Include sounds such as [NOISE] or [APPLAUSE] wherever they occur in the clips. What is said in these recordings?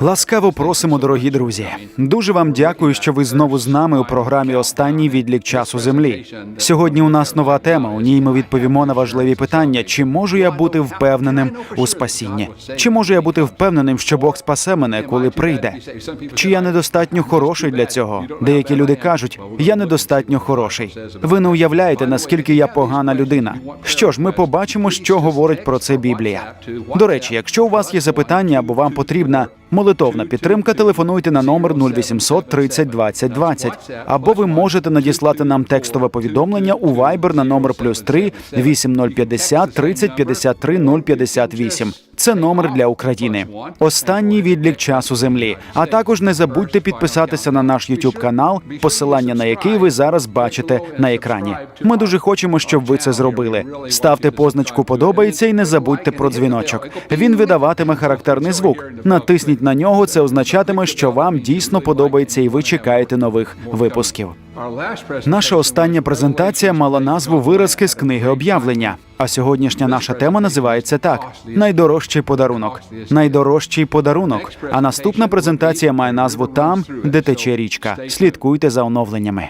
Ласкаво просимо, дорогі друзі. Дуже вам дякую, що ви знову з нами у програмі Останній відлік часу землі. Сьогодні у нас нова тема. У ній ми відповімо на важливі питання: чи можу я бути впевненим у спасінні? Чи можу я бути впевненим, що Бог спасе мене, коли прийде? Чи я недостатньо хороший для цього? Деякі люди кажуть, я недостатньо хороший. Ви не уявляєте, наскільки я погана людина. Що ж, ми побачимо, що говорить про це Біблія. До речі, якщо у вас є запитання або вам потрібна Bye. Молитовна підтримка, телефонуйте на номер 0800 30 20 20. Або ви можете надіслати нам текстове повідомлення у Viber на номер плюс 3 8050 30 53 058. Це номер для України. Останній відлік часу землі. А також не забудьте підписатися на наш YouTube канал, посилання на який ви зараз бачите на екрані. Ми дуже хочемо, щоб ви це зробили. Ставте позначку подобається і не забудьте про дзвіночок. Він видаватиме характерний звук. Натисніть на нього. Це означатиме, що вам дійсно подобається, і ви чекаєте нових випусків. Наша остання презентація мала назву Виразки з книги об'явлення. А сьогоднішня наша тема називається так: найдорожчий подарунок. Найдорожчий подарунок. А наступна презентація має назву Там, де тече річка. Слідкуйте за оновленнями.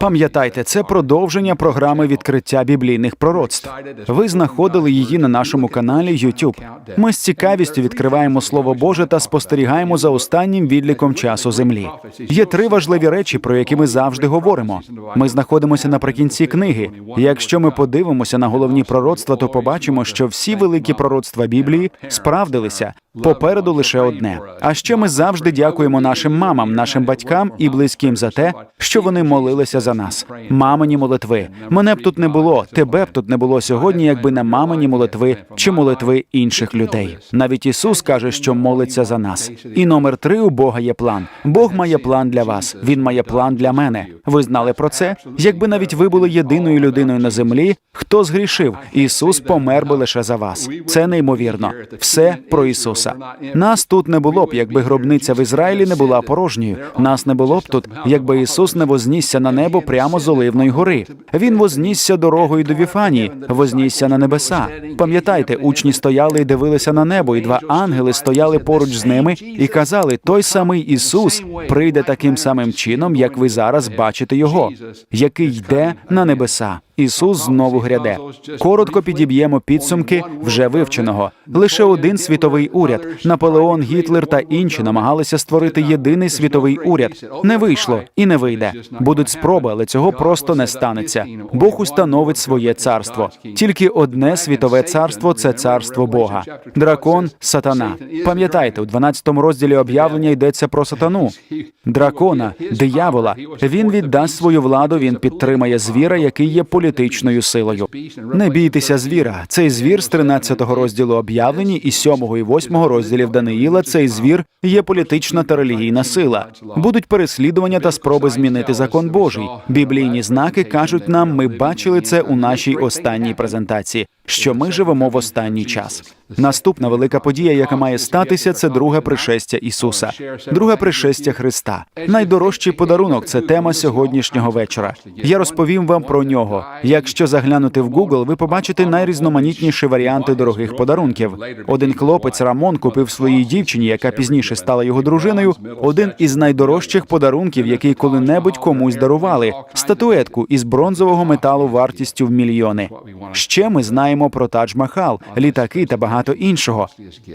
Пам'ятайте, це продовження програми відкриття біблійних пророцтв. Ви знаходили її на нашому каналі YouTube. Ми з цікавістю відкриваємо Слово Боже та спостерігаємо за останнім відліком часу землі. Є три важливі речі, про які ми завжди говоримо. Ми знаходимося наприкінці книги. Якщо ми подивимося на головні пророцтва, то побачимо, що всі великі пророцтва Біблії справдилися. Попереду лише одне. А ще ми завжди дякуємо нашим мамам, нашим батькам і близьким за те, що вони молилися за нас. Мамині молитви. Мене б тут не було, тебе б тут не було сьогодні, якби не мамині молитви чи молитви інших людей. Навіть Ісус каже, що молиться за нас. І номер три у Бога є план. Бог має план для вас. Він має план для мене. Ви знали про це? Якби навіть ви були єдиною людиною на землі, хто згрішив, Ісус помер би лише за вас. Це неймовірно. Все про Ісуса. Нас тут не було б, якби гробниця в Ізраїлі не була порожньою. Нас не було б тут, якби Ісус не вознісся на небо прямо з Оливної гори. Він вознісся дорогою до Віфанії, вознісся на небеса. Пам'ятайте, учні стояли і дивилися на небо, і два ангели стояли поруч з ними і казали: той самий Ісус прийде таким самим чином, як ви зараз бачите його, який йде на небеса. Ісус знову гряде. Коротко підіб'ємо підсумки вже вивченого. Лише один світовий уряд. Наполеон, Гітлер та інші намагалися створити єдиний світовий уряд. Не вийшло і не вийде. Будуть спроби, але цього просто не станеться. Бог установить своє царство. Тільки одне світове царство це царство Бога. Дракон, сатана. Пам'ятайте, у 12 розділі об'явлення йдеться про сатану. Дракона, диявола. Він віддасть свою владу. Він підтримає звіра, який є політичною силою. Не бійтеся звіра. Цей звір з 13 розділу об'явлені і 7 і 8 розділів Даниїла. Цей звір є політична та релігійна сила. Будуть переслідування та спроби змінити закон Божий. Біблійні знаки кажуть нам, ми бачили це у нашій останній презентації. Що ми живемо в останній час. Наступна велика подія, яка має статися, це друге пришестя Ісуса, друге пришестя Христа. Найдорожчий подарунок це тема сьогоднішнього вечора. Я розповім вам про нього. Якщо заглянути в Google, ви побачите найрізноманітніші варіанти дорогих подарунків. Один хлопець Рамон купив своїй дівчині, яка пізніше стала його дружиною. Один із найдорожчих подарунків, який коли-небудь комусь дарували статуетку із бронзового металу вартістю в мільйони. Ще ми знаємо про Тадж Махал, літаки та багато іншого.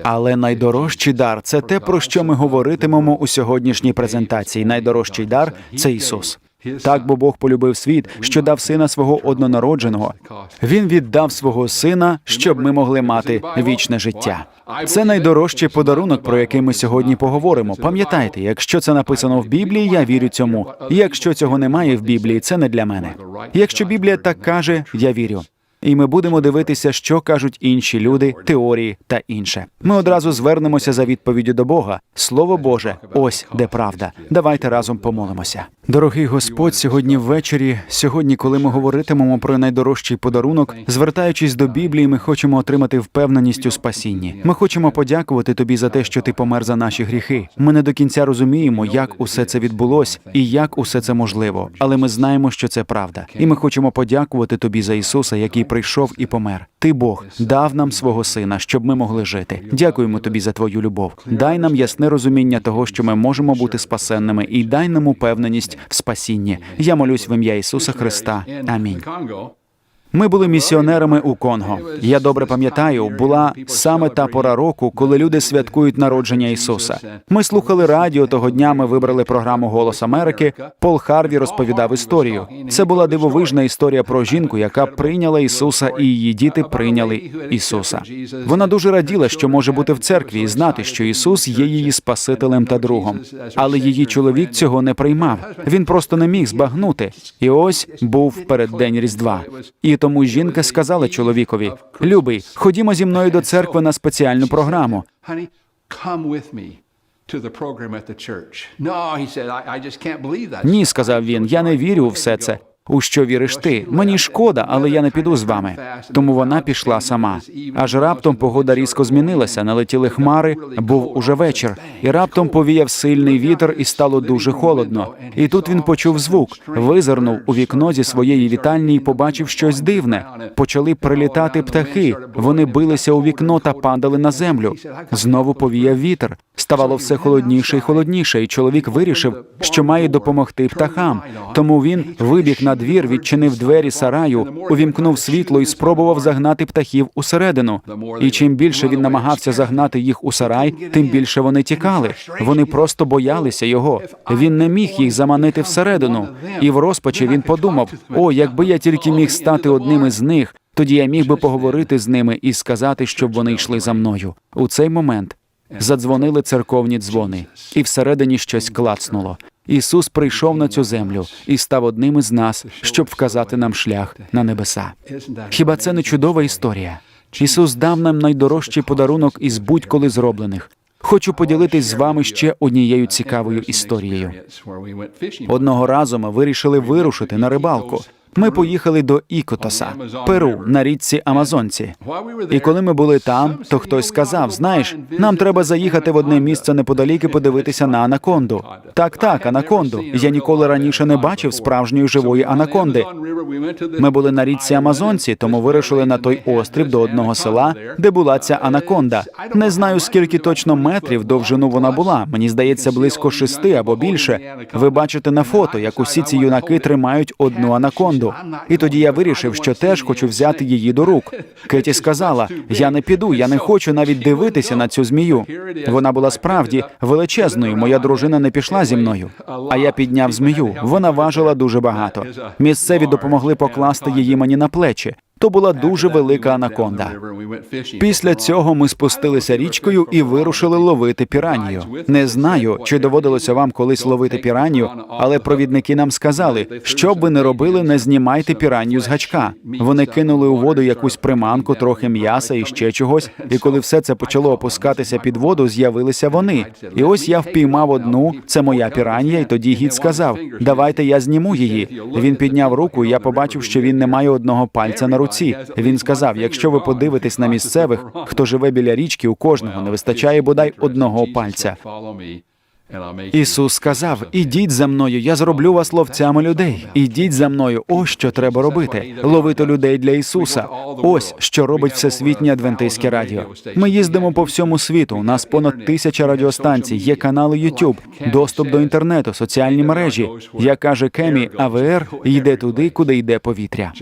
Але найдорожчий дар це те, про що ми говоритимемо у сьогоднішній презентації. Найдорожчий дар це Ісус. Так, бо Бог полюбив світ, що дав сина свого однонародженого. Він віддав свого сина, щоб ми могли мати вічне життя. Це найдорожчий подарунок, про який ми сьогодні поговоримо. Пам'ятайте, якщо це написано в Біблії, я вірю цьому. Якщо цього немає в Біблії, це не для мене. Якщо Біблія так каже, я вірю. І ми будемо дивитися, що кажуть інші люди, теорії та інше. Ми одразу звернемося за відповіддю до Бога. Слово Боже, ось де правда. Давайте разом помолимося. Дорогий Господь, сьогодні ввечері, сьогодні, коли ми говоритимемо про найдорожчий подарунок, звертаючись до Біблії, ми хочемо отримати впевненість у спасінні. Ми хочемо подякувати тобі за те, що ти помер за наші гріхи. Ми не до кінця розуміємо, як усе це відбулось і як усе це можливо, але ми знаємо, що це правда. І ми хочемо подякувати тобі за Ісуса, який прийшов і помер. Ти Бог дав нам свого сина, щоб ми могли жити. Дякуємо тобі за твою любов. Дай нам ясне розуміння того, що ми можемо бути спасенними, і дай нам упевненість в спасінні. Я молюсь в ім'я Ісуса Христа. Амінь. Ми були місіонерами у Конго. Я добре пам'ятаю, була саме та пора року, коли люди святкують народження Ісуса. Ми слухали радіо того дня. Ми вибрали програму Голос Америки. Пол Харві розповідав історію. Це була дивовижна історія про жінку, яка прийняла Ісуса, і її діти прийняли Ісуса. Вона дуже раділа, що може бути в церкві і знати, що Ісус є її Спасителем та другом. Але її чоловік цього не приймав. Він просто не міг збагнути. І ось був переддень Різдва. І тому жінка сказала чоловікові: Любий, ходімо зі мною до церкви на спеціальну програму. Ні, сказав він, я не вірю у все це. У що віриш ти? Мені шкода, але я не піду з вами. Тому вона пішла сама. Аж раптом погода різко змінилася, налетіли хмари, був уже вечір, і раптом повіяв сильний вітер, і стало дуже холодно. І тут він почув звук, визирнув у вікно зі своєї вітальні і побачив щось дивне. Почали прилітати птахи. Вони билися у вікно та падали на землю. Знову повіяв вітер. Ставало все холодніше і холодніше, і чоловік вирішив, що має допомогти птахам. Тому він вибіг на двір, відчинив двері сараю, увімкнув світло і спробував загнати птахів усередину. І чим більше він намагався загнати їх у сарай, тим більше вони тікали. Вони просто боялися його. Він не міг їх заманити всередину. І в розпачі він подумав: о, якби я тільки міг стати одним із них, тоді я міг би поговорити з ними і сказати, щоб вони йшли за мною. У цей момент задзвонили церковні дзвони, і всередині щось клацнуло. Ісус прийшов на цю землю і став одним із нас, щоб вказати нам шлях на небеса. Хіба це не чудова історія? Ісус дав нам найдорожчий подарунок із будь-коли зроблених. Хочу поділитись з вами ще однією цікавою історією. Одного разу ми вирішили вирушити на рибалку. Ми поїхали до Ікотоса, Перу, на річці Амазонці. І коли ми були там, то хтось сказав: знаєш, нам треба заїхати в одне місце неподалік і подивитися на анаконду. Так, так, анаконду. Я ніколи раніше не бачив справжньої живої анаконди. Ми були на річці Амазонці, тому вирушили на той острів до одного села, де була ця анаконда. Не знаю, скільки точно метрів довжину вона була. Мені здається, близько шести або більше. Ви бачите на фото, як усі ці юнаки тримають одну анаконду. І тоді я вирішив, що теж хочу взяти її до рук. Кеті сказала: я не піду, я не хочу навіть дивитися на цю змію. Вона була справді величезною. Моя дружина не пішла зі мною. А я підняв змію. Вона важила дуже багато. Місцеві допомогли покласти її мені на плечі. То була дуже велика анаконда. Після цього ми спустилися річкою і вирушили ловити піранію. Не знаю, чи доводилося вам колись ловити піранію, але провідники нам сказали, що б ви не робили, не знімайте піранію з гачка. Вони кинули у воду якусь приманку, трохи м'яса і ще чогось. І коли все це почало опускатися під воду, з'явилися вони. І ось я впіймав одну. Це моя піранія, і тоді гід сказав: Давайте я зніму її. Він підняв руку, і я побачив, що він не має одного пальця на руці. Він сказав: якщо ви подивитесь на місцевих, хто живе біля річки, у кожного не вистачає бодай одного пальця. Ісус сказав: Ідіть за мною, я зроблю вас ловцями людей. Ідіть за мною. Ось що треба робити: ловити людей для Ісуса. Ось що робить всесвітнє адвентистське радіо. Ми їздимо по всьому світу. У нас понад тисяча радіостанцій, є канали YouTube, доступ до інтернету, соціальні мережі. Як каже Кемі, АВР йде туди, куди йде повітря.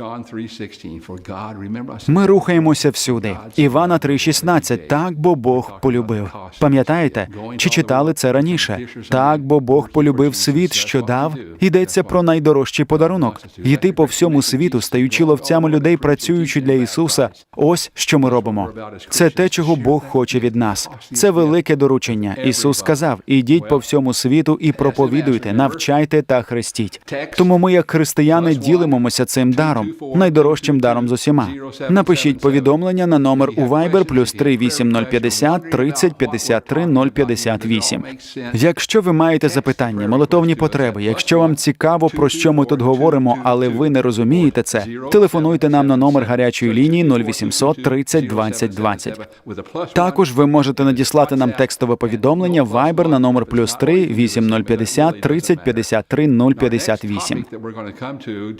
Ми рухаємося всюди. Івана 3,16. Так, бо Бог полюбив. Пам'ятаєте, чи читали це раніше? Так, бо Бог полюбив світ, що дав. Йдеться про найдорожчий подарунок. Йти по всьому світу, стаючи ловцями людей, працюючи для Ісуса. Ось що ми робимо. Це те, чого Бог хоче від нас. Це велике доручення. Ісус сказав: ідіть по всьому світу і проповідуйте, навчайте та хрестіть. Тому ми, як християни, ділимося цим даром, найдорожчим даром з усіма. Напишіть повідомлення на номер у Viber плюс 38050 30 53 058. Якщо ви маєте запитання, молитовні потреби, якщо вам цікаво, про що ми тут говоримо, але ви не розумієте це, телефонуйте нам на номер гарячої лінії 0800 30 20 20. Також ви можете надіслати нам текстове повідомлення Viber на номер плюс 3 8050 30 53 058.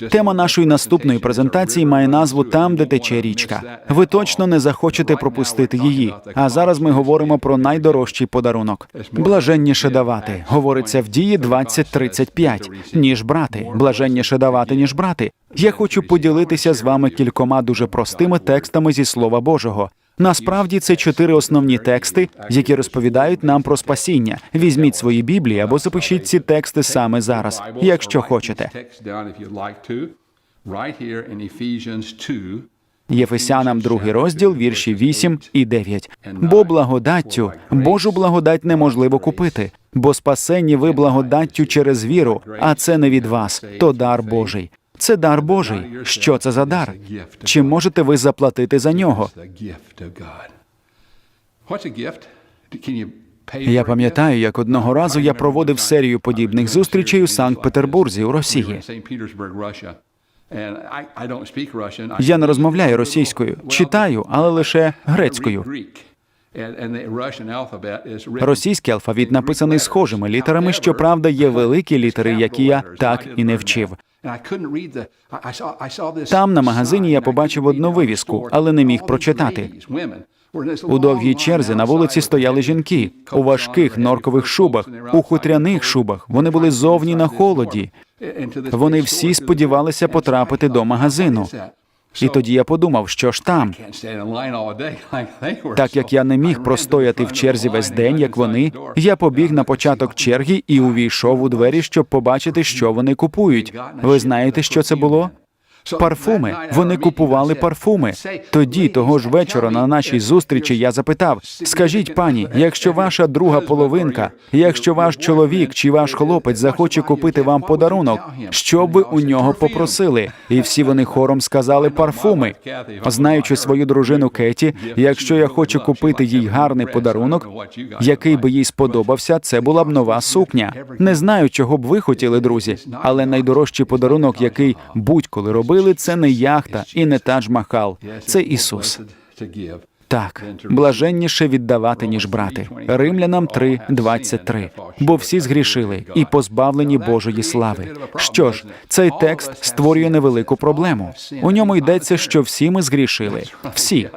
Тема нашої наступної презентації має назву Там, де тече річка. Ви точно не захочете пропустити її. А зараз ми говоримо про найдорожчий подарунок. Блаженніше давати. Говориться в дії 20.35. Ніж брати. Блаженніше давати, ніж брати. Я хочу поділитися з вами кількома дуже простими текстами зі Слова Божого. Насправді це чотири основні тексти, які розповідають нам про спасіння. Візьміть свої біблії або запишіть ці тексти саме зараз, якщо хочете. Єфесянам, другий розділ, вірші 8 і 9. Бо благодаттю, Божу благодать неможливо купити, бо спасені ви благодаттю через віру, а це не від вас, то дар Божий. Це дар Божий. Що це за дар? Чи можете ви заплатити за нього? Я пам'ятаю, як одного разу я проводив серію подібних зустрічей у Санкт-Петербурзі у Росії. Я не розмовляю російською, читаю, але лише грецькою. Російський алфавіт написаний схожими літерами. Щоправда, є великі літери, які я так і не вчив. Там на магазині я побачив одну вивіску, але не міг прочитати. У довгій черзі на вулиці стояли жінки у важких норкових шубах, у хутряних шубах. Вони були зовні на холоді. Вони всі сподівалися потрапити до магазину. І тоді я подумав, що ж там. [LAUGHS] Так як я не міг простояти в черзі весь день, як вони, я побіг на початок черги і увійшов у двері, щоб побачити, що вони купують. Ви знаєте, що це було? Парфуми. Вони купували парфуми. Тоді, того ж вечора, на нашій зустрічі, я запитав: скажіть, пані, якщо ваша друга половинка, якщо ваш чоловік чи ваш хлопець захоче купити вам подарунок, що б ви у нього попросили? І всі вони хором сказали парфуми. Знаючи свою дружину Кеті, якщо я хочу купити їй гарний подарунок, який би їй сподобався, це була б нова сукня. Не знаю, чого б ви хотіли, друзі, але найдорожчий подарунок, який будь-коли робив робили, це не яхта і не Тадж-Махал. Це Ісус. Так, блаженніше віддавати, ніж брати. Римлянам 3, 23. Бо всі згрішили і позбавлені Божої слави. Що ж, цей текст створює невелику проблему. У ньому йдеться, що всі ми згрішили. Всі.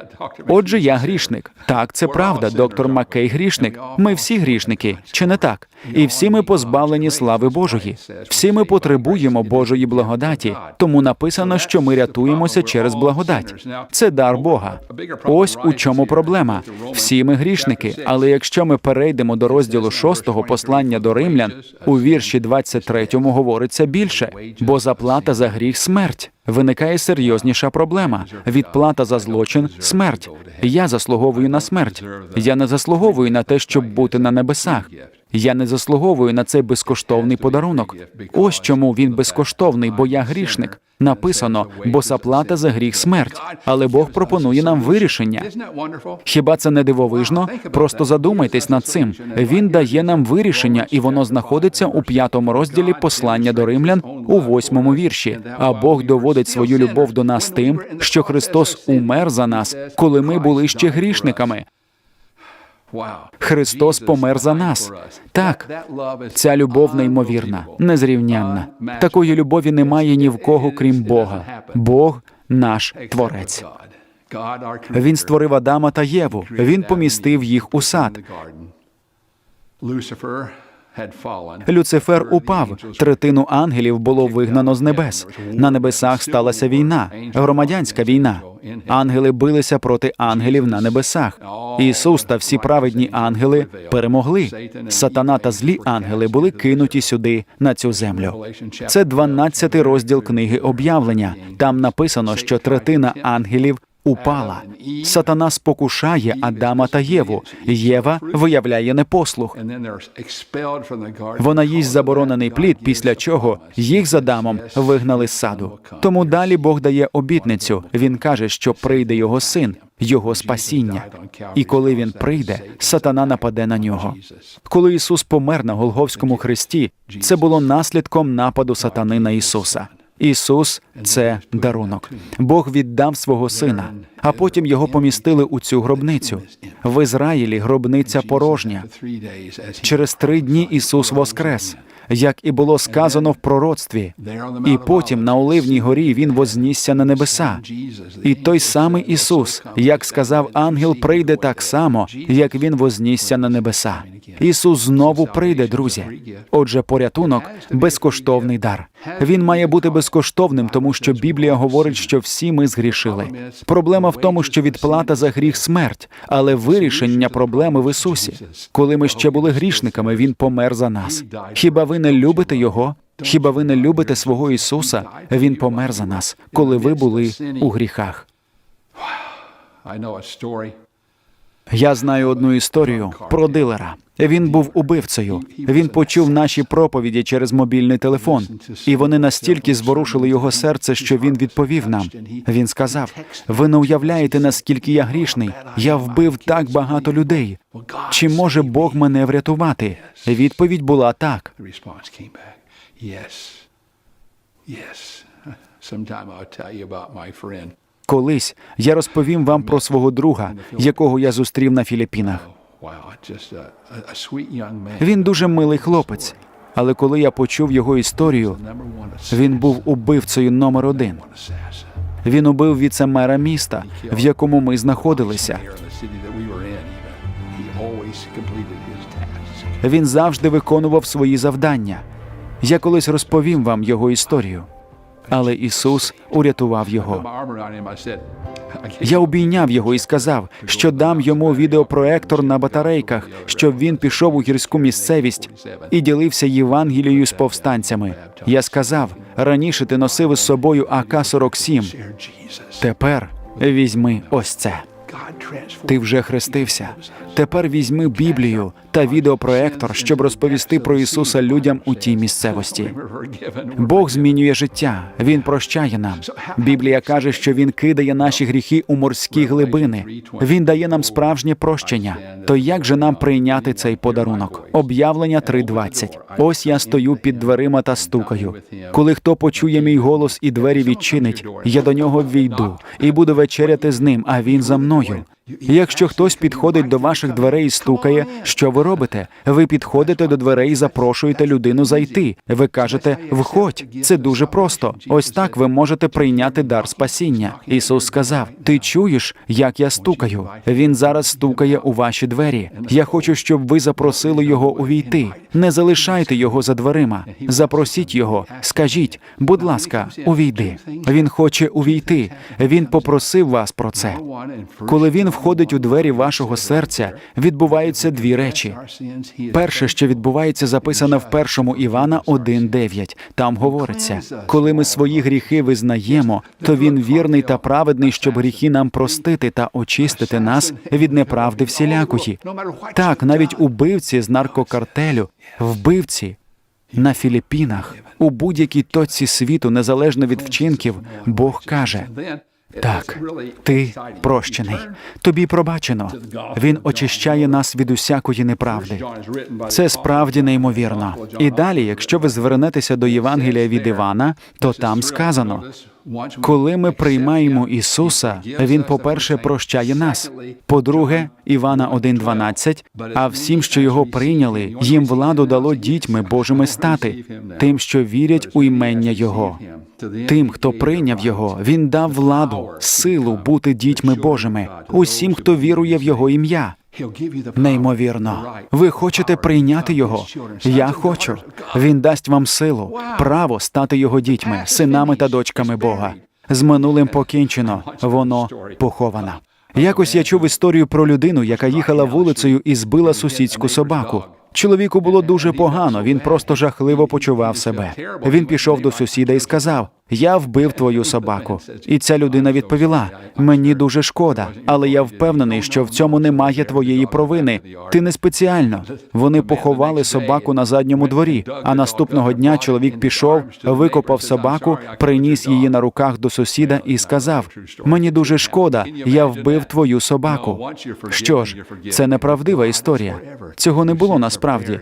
Отже, я грішник. Так, це правда. Доктор Маккей грішник. Ми всі грішники, чи не так? І всі ми позбавлені слави Божої. Всі ми потребуємо Божої благодаті. Тому написано, що ми рятуємося через благодать. Це дар Бога. Ось у чому проблема. Всі ми грішники. Але якщо ми перейдемо до розділу 6 послання до римлян, у вірші 23 говориться більше, бо заплата за гріх смерть. Виникає серйозніша проблема. Відплата за злочин смерть. Я заслуговую на смерть. Я не заслуговую на те, щоб бути на небесах. Я не заслуговую на цей безкоштовний подарунок. Ось чому він безкоштовний, бо я грішник. Написано, бо заплата за гріх смерть. Але Бог пропонує нам вирішення. Хіба це не дивовижно? Просто задумайтесь над цим. Він дає нам вирішення, і воно знаходиться у п'ятому розділі послання до римлян у восьмому вірші. А Бог доводить свою любов до нас тим, що Христос умер за нас, коли ми були ще грішниками. Христос помер за нас. Так, ця любов неймовірна, незрівнянна. Такої любові немає ні в кого, крім Бога. Бог наш творець. Він створив Адама та Єву. Він помістив їх у сад. Люцифер упав. Третину ангелів було вигнано з небес. На небесах сталася війна, громадянська війна. Ангели билися проти ангелів на небесах. Ісус та всі праведні ангели перемогли. Сатана та злі ангели були кинуті сюди на цю землю. Це 12 розділ книги об'явлення. Там написано, що третина ангелів упала. Сатана спокушає Адама та Єву. Єва виявляє непослух. Вона їсть заборонений плід, після чого їх за Адамом вигнали з саду. Тому далі Бог дає обітницю. Він каже, що прийде його син, його спасіння. І коли він прийде, сатана нападе на нього. Коли Ісус помер на Голговському хресті, це було наслідком нападу сатани на Ісуса. Ісус це дарунок. Бог віддав свого сина, а потім його помістили у цю гробницю. В Ізраїлі гробниця порожня. Через три дні Ісус воскрес, як і було сказано в пророцтві. І потім на Оливній горі Він вознісся на небеса. І той самий Ісус, як сказав ангел, прийде так само, як Він вознісся на небеса. Ісус знову прийде, друзі. Отже, порятунок безкоштовний дар. Він має бути безкоштовним, тому що Біблія говорить, що всі ми згрішили. Проблема в тому, що відплата за гріх смерть, але вирішення проблеми в Ісусі. Коли ми ще були грішниками, Він помер за нас. Хіба ви не любите Його? Хіба ви не любите свого Ісуса? Він помер за нас, коли ви були у гріхах. Я знаю одну історію про дилера. Він був убивцею. Він почув наші проповіді через мобільний телефон, і вони настільки зворушили його серце, що він відповів нам. Він сказав: Ви не уявляєте, наскільки я грішний. Я вбив так багато людей. Чи може Бог мене врятувати? Відповідь була так. Yes. Yes. Sometime I'll tell you about my friend. Колись я розповім вам про свого друга, якого я зустрів на Філіппінах. Він дуже милий хлопець. Але коли я почув його історію, він був убивцею номер один. Він убив віцемера міста, в якому ми знаходилися. Він завжди виконував свої завдання. Я колись розповім вам його історію. Але Ісус урятував його. Я обійняв його і сказав, що дам йому відеопроектор на батарейках, щоб він пішов у гірську місцевість і ділився Євангелією з повстанцями. Я сказав: раніше ти носив із собою АК-47. share Тепер візьми ось це. Ти вже хрестився. Тепер візьми Біблію та відеопроектор, щоб розповісти про Ісуса людям у тій місцевості. Бог змінює життя, Він прощає нам. Біблія каже, що Він кидає наші гріхи у морські глибини. Він дає нам справжнє прощення. То як же нам прийняти цей подарунок? Об'явлення 3.20. Ось я стою під дверима та стукаю. Коли хто почує мій голос і двері відчинить, я до нього ввійду і буду вечеряти з ним, а він за мною. Якщо хтось підходить до ваших дверей і стукає, що ви робите? Ви підходите до дверей і запрошуєте людину зайти. Ви кажете входь. Це дуже просто. Ось так ви можете прийняти дар спасіння. Ісус сказав: Ти чуєш, як я стукаю? Він зараз стукає у ваші двері. Я хочу, щоб ви запросили його увійти. Не залишайте його за дверима. Запросіть його. Скажіть, будь ласка, увійди. Він хоче увійти. Він попросив вас про це. Коли він входить у двері вашого серця, відбуваються дві речі. Перше, що відбувається, записано в першому Івана 1.9. Там говориться: коли ми свої гріхи визнаємо, то він вірний та праведний, щоб гріхи нам простити та очистити нас від неправди всілякої. Так, навіть убивці з наркокартелю, вбивці на Філіппінах, у будь-якій точці світу, незалежно від вчинків, Бог каже. Так, ти прощений. Тобі пробачено. Він очищає нас від усякої неправди. Це справді неймовірно. І далі, якщо ви звернетеся до Євангелія від Івана, то там сказано: коли ми приймаємо Ісуса, Він, по-перше, прощає нас. По-друге, Івана 1.12, а всім, що його прийняли, їм владу дало дітьми Божими стати, тим, що вірять у імення Його. Тим, хто прийняв його, він дав владу, силу бути дітьми Божими, усім, хто вірує в його ім'я. Неймовірно, ви хочете прийняти його? Я хочу. Він дасть вам силу, право стати його дітьми, синами та дочками Бога. З минулим покінчено, воно поховано. Якось я чув історію про людину, яка їхала вулицею і збила сусідську собаку. Чоловіку було дуже погано, він просто жахливо почував себе. Він пішов до сусіда і сказав: Я вбив твою собаку. І ця людина відповіла: Мені дуже шкода, але я впевнений, що в цьому немає твоєї провини. Ти не спеціально. Вони поховали собаку на задньому дворі. А наступного дня чоловік пішов, викопав собаку, приніс її на руках до сусіда і сказав: Мені дуже шкода, я вбив твою собаку. Що ж, це неправдива історія. Цього не було насправді.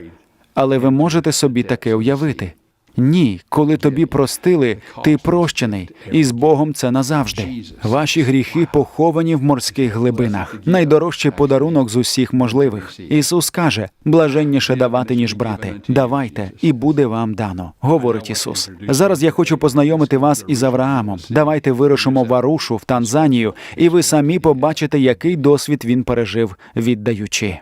Але ви можете собі таке уявити. Ні, коли тобі простили, ти прощений, і з Богом це назавжди. Ваші гріхи поховані в морських глибинах. Найдорожчий подарунок з усіх можливих. Ісус каже: блаженніше давати, ніж брати. Давайте, і буде вам дано, говорить Ісус. Зараз я хочу познайомити вас із Авраамом. Давайте вирушимо в Арушу в Танзанію, і ви самі побачите, який досвід він пережив, віддаючи.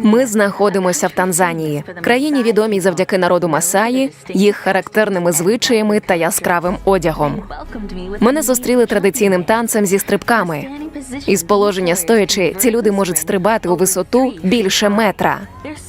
Ми знаходимося в Танзанії, країні відомій завдяки народу Масаї, їх характерними звичаями та яскравим одягом. Мене зустріли традиційним танцем зі стрибками. Із положення стоячи, ці люди можуть стрибати у висоту більше метра.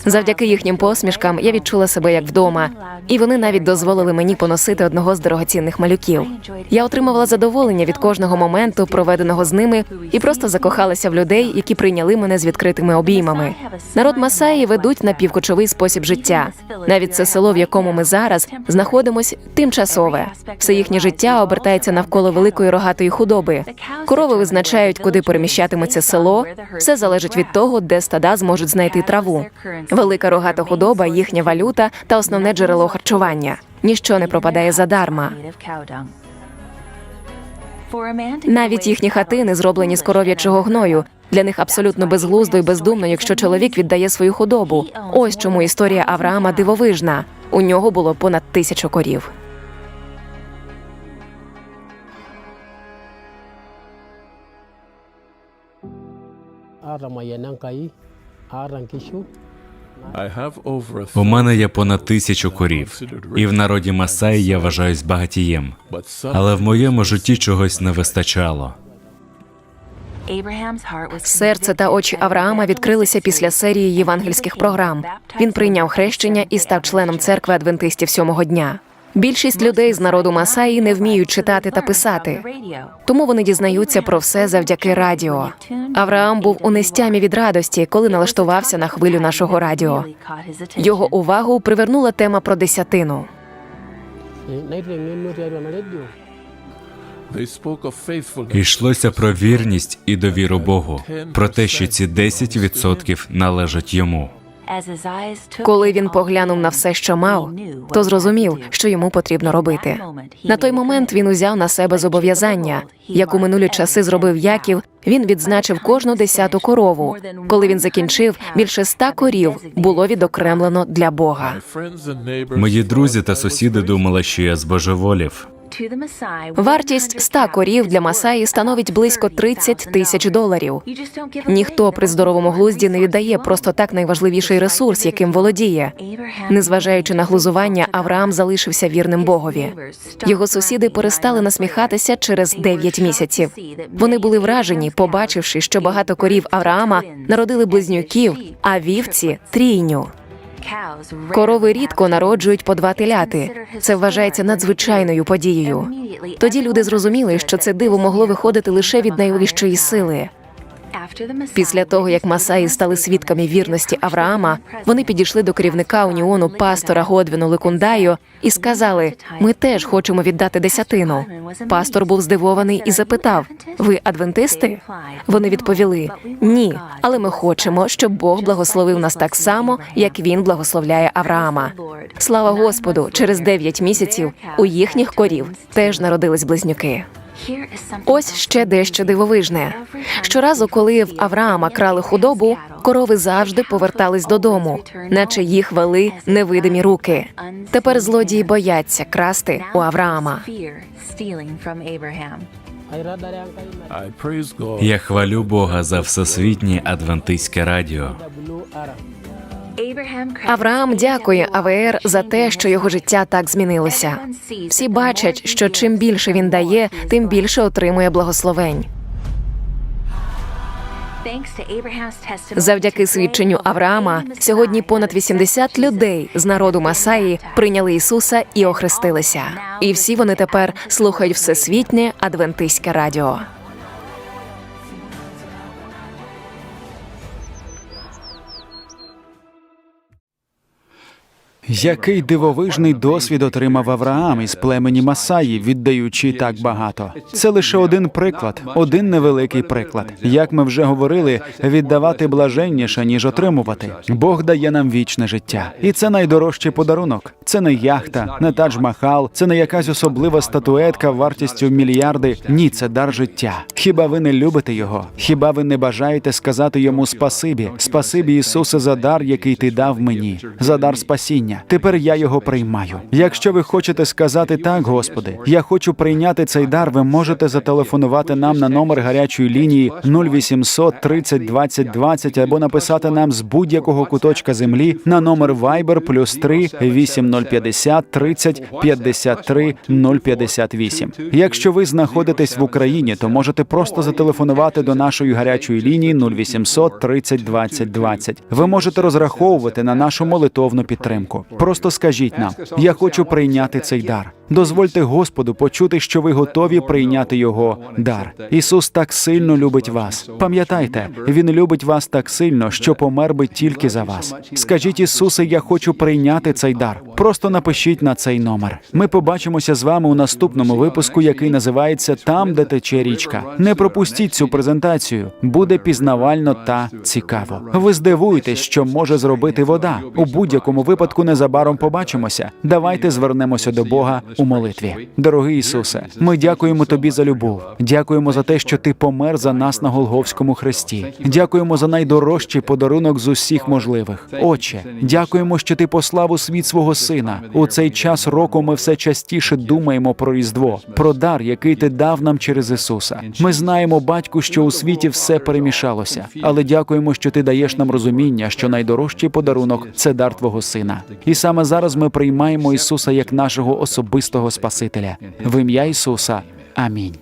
Завдяки їхнім посмішкам я відчула себе як вдома, і вони навіть дозволили мені поносити одного з дорогоцінних малюків. Я отримувала задоволення від кожного моменту, проведеного з ними, і просто закохалася в людей, які прийняли мене з відкритими обіймами. Народ Масаї ведуть напівкочовий спосіб життя. Навіть це село, в якому ми зараз знаходимось, тимчасове. Все їхнє життя обертається навколо великої рогатої худоби. Корови визначають, куди переміщатиметься село. Все залежить від того, де стада зможуть знайти траву. Велика рогата худоба, їхня валюта та основне джерело харчування. Ніщо не пропадає задарма. Навіть їхні хатини зроблені з коров'ячого гною. Для них абсолютно безглуздо і бездумно, якщо чоловік віддає свою худобу. Ось чому історія Авраама дивовижна. У нього було понад тисячу корів. Aramayanangkai, Arankishu, У мене є понад тисячу корів, і в народі Масаї я вважаюсь багатієм. Але в моєму житті чогось не вистачало. Серце та очі Авраама відкрилися після серії євангельських програм. Він прийняв хрещення і став членом церкви адвентистів сьомого дня. Більшість людей з народу Масаї не вміють читати та писати, тому вони дізнаються про все завдяки радіо. Авраам був у нестямі від радості, коли налаштувався на хвилю нашого радіо. Його увагу привернула тема про десятину. Йшлося про вірність і довіру Богу, про те, що ці 10% належать йому. Коли він поглянув на все, що мав, то зрозумів, що йому потрібно робити. На той момент він узяв на себе зобов'язання. Як у минулі часи зробив Яків, він відзначив кожну десяту корову. Коли він закінчив, більше ста корів було відокремлено для Бога. Мої друзі та сусіди думали, що я збожеволів. Вартість ста корів для Масаї становить близько 30 тисяч доларів. Ніхто при здоровому глузді не віддає просто так найважливіший ресурс, яким володіє. Незважаючи на глузування, Авраам залишився вірним Богові. Його сусіди перестали насміхатися через 9 місяців. Вони були вражені, побачивши, що багато корів Авраама народили близнюків, а вівці трійню. Корови рідко народжують по два теляти. Це вважається надзвичайною подією. Тоді люди зрозуміли, що це диво могло виходити лише від найвищої сили. Після того, як Масаї стали свідками вірності Авраама, вони підійшли до керівника уніону пастора Годвіну Лекундаю і сказали: Ми теж хочемо віддати десятину. Пастор був здивований і запитав: Ви адвентисти? Вони відповіли: Ні, але ми хочемо, щоб Бог благословив нас так само, як він благословляє Авраама. Слава Господу! Через дев'ять місяців у їхніх корів теж народились близнюки. Ось ще дещо дивовижне. Щоразу, коли в Авраама крали худобу, корови завжди повертались додому, наче їх вели невидимі руки. Тепер злодії бояться красти у Авраама. Я хвалю Бога за всесвітнє адвентистське радіо. Авраам дякує АВР за те, що його життя так змінилося. Всі бачать, що чим більше він дає, тим більше отримує благословень. Завдяки свідченню Авраама сьогодні понад 80 людей з народу Масаї прийняли Ісуса і охрестилися. І всі вони тепер слухають всесвітнє адвентиське радіо. Який дивовижний досвід отримав Авраам із племені Масаї, віддаючи так багато. Це лише один приклад, один невеликий приклад. Як ми вже говорили, віддавати блаженніше, ніж отримувати. Бог дає нам вічне життя, і це найдорожчий подарунок. Це не яхта, не тадж-махал, це не якась особлива статуетка вартістю мільярди. Ні, це дар життя. Хіба ви не любите його? Хіба ви не бажаєте сказати йому спасибі? Спасибі, Ісусе, за дар, який ти дав мені, за дар спасіння. Тепер я його приймаю. Якщо ви хочете сказати так, Господи, я хочу прийняти цей дар, ви можете зателефонувати нам на номер гарячої лінії 0800 30 20 20 або написати нам з будь-якого куточка землі на номер Viber плюс 3 8050 30 53 058. Якщо ви знаходитесь в Україні, то можете просто зателефонувати до нашої гарячої лінії 0800 30 20 20. Ви можете розраховувати на нашу молитовну підтримку. Просто скажіть нам, я хочу прийняти цей дар. Дозвольте Господу почути, що ви готові прийняти його дар. Ісус так сильно любить вас. Пам'ятайте, Він любить вас так сильно, що помер би тільки за вас. Скажіть Ісусе, я хочу прийняти цей дар. Просто напишіть на цей номер. Ми побачимося з вами у наступному випуску, який називається Там, де тече річка. Не пропустіть цю презентацію. Буде пізнавально та цікаво. Ви здивуєтесь, що може зробити вода. У будь-якому випадку незабаром побачимося. Давайте звернемося до Бога у молитві. Дорогий Ісусе, ми дякуємо тобі за любов. Дякуємо за те, що ти помер за нас на Голговському хресті. Дякуємо за найдорожчий подарунок з усіх можливих. Отче, дякуємо, що ти послав у світ свого сина. У цей час року ми все частіше думаємо про Різдво, про дар, який ти дав нам через Ісуса. Ми знаємо, батьку, що у світі все перемішалося, але дякуємо, що ти даєш нам розуміння, що найдорожчий подарунок це дар твого сина. І саме зараз ми приймаємо Ісуса як нашого особистого Спасителя. В ім'я Ісуса. Амінь.